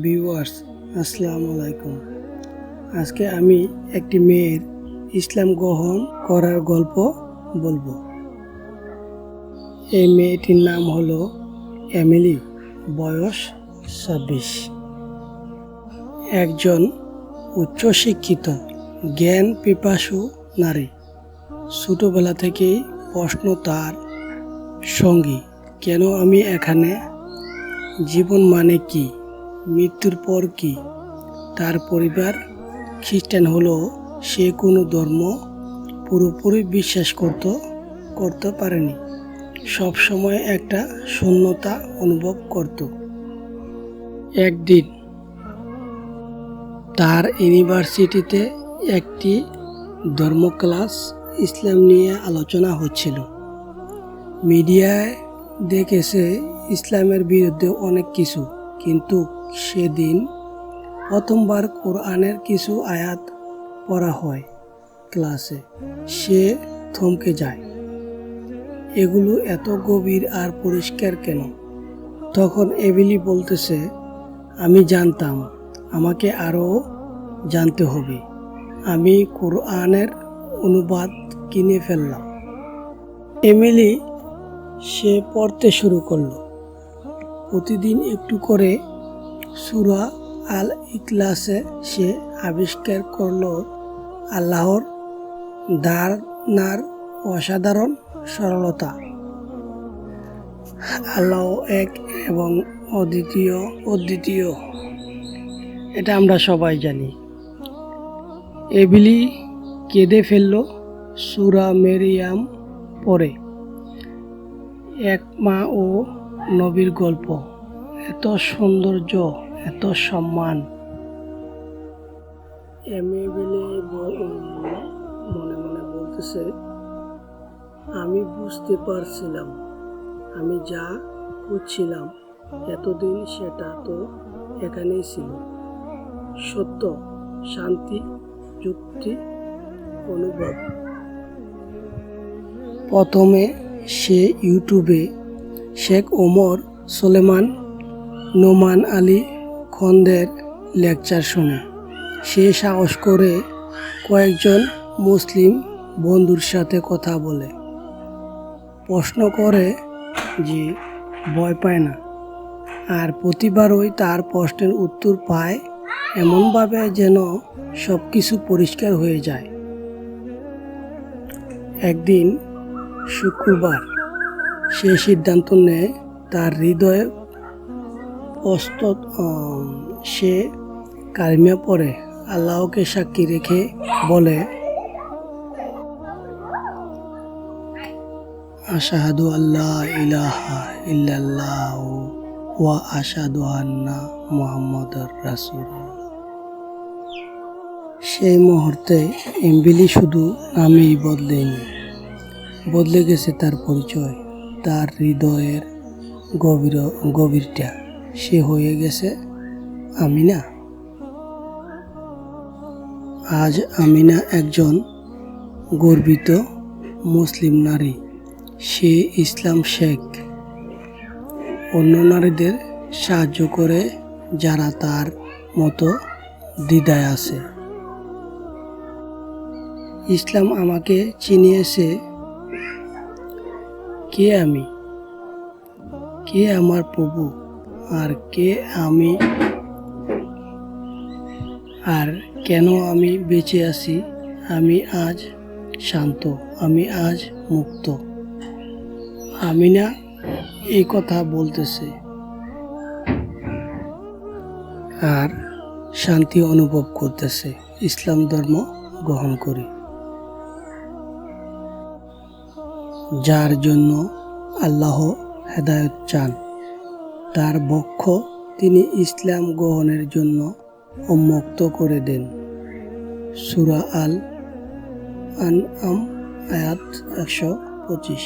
Viewers, আসসালামু আলাইকুম। আজকে আমি একটি মেয়ের ইসলাম গ্রহণ করার গল্প বলব। এই মেয়েটির নাম হলো এমিলি, বয়স ছাব্বিশ। একজন উচ্চশিক্ষিত, জ্ঞান পিপাসু নারী। ছোটোবেলা থেকেই প্রশ্ন তার, সঙ্গী, কেন আমি এখানে? জীবন মানে কি? মৃত্যুর পর কি? তার পরিবার খ্রিস্টান হলেও সে কোনো ধর্ম পুরোপুরি বিশ্বাস করত, করতে পারেনি। সব সময় একটা শূন্যতা অনুভব করত। একদিন তার ইউনিভার্সিটিতে একটি ধর্ম ক্লাস ইসলাম নিয়ে আলোচনা হচ্ছিল। মিডিয়ায় দেখেছে ইসলামের বিরুদ্ধে অনেক কিছু, কিন্তু সেদিন প্রথমবার কোরআনের কিছু আয়াত পড়া হয় ক্লাসে, সে থমকে যায়। এগুলো এত গভীর আর পরিষ্কার কেন? তখন এবিলি বলতেছে, আমি জানতাম, আমাকে আরও জানতে হবে। আমি কোরআনের অনুবাদ কিনে ফেললাম। এমিলি সে পড়তে শুরু করল। প্রতিদিন একটু করে সুরা আল ইকলাসে সে আবিষ্কার করল আল্লাহর দারনার অসাধারণ সরলতা। আল্লাহ এক এবং অদ্বিতীয় অদ্বিতীয়। এটা আমরা সবাই জানি। এবিলি কেঁদে ফেলল সুরা মেরিয়াম পরে। এক মা ও নবীর গল্প। এত সৌন্দর্য, এত সম্মান। এমএবিলে মনে মনে বলতেছে, আমি বুঝতে পারছিলাম। আমি যা খুঁজছিলাম, এতদিন সেটা তো এখানেই ছিল। সত্য, শান্তি, যুক্তি, অনুভব। প্রথমে সে ইউটিউবে Sheikh Omar Suleiman Nouman Ali খন্দের lecture শুনে। সে সাহস করে কয়েকজন মুসলিম বন্ধুর সাথে কথা বলে। প্রশ্ন করে যে, ভয় পায় না। আর প্রতিবারই তার প্রশ্নের উত্তর পায় এমনভাবে যেন সব কিছু পরিষ্কার হয়ে যায়। একদিন শুক্রবার সে সিদ্ধান্ত নেয় তার হৃদয়ে উম, সে কালিমা পড়ে আল্লাহকে সাক্ষী রেখে বলে আশাহাদু আল্লাহ ইলাহা ইল্লাল্লাহ ওয়া আশাদু আন্না মুহাম্মাদুর রাসূলুল্লাহ। সেই মুহূর্তে এমবিলি শুধু নামেই বদলেনি বদলে গেছে তার পরিচয় তার হৃদয়ের গভীর গভীরটা। সে হয়ে গেছে আমিনা। আজ আমিনা একজন গর্বিত মুসলিম নারী। সে ইসলাম শেখ। অন্য নারীদের সাহায্য করে যারা তার মতো দ্বিধায় আছে। ইসলাম আমাকে চিনিয়েছে, কে আমি? কে আমার প্রভু? আর কে আমি? আর কেন আমি বেঁচে আছি? আমি আজ শান্ত, আমি আজ মুক্ত। আমি না এই কথা বলতেছে। আর শান্তি অনুভব করতেছে, ইসলাম ধর্ম গ্রহণ করি। যার জন্য আল্লাহ হেদায়ত চান। তার বক্ষ তিনি ইসলাম গ্রহণের জন্য উন্মুক্ত করে দেন। সুরা আল আন আম আয়াত একশো পঁচিশ।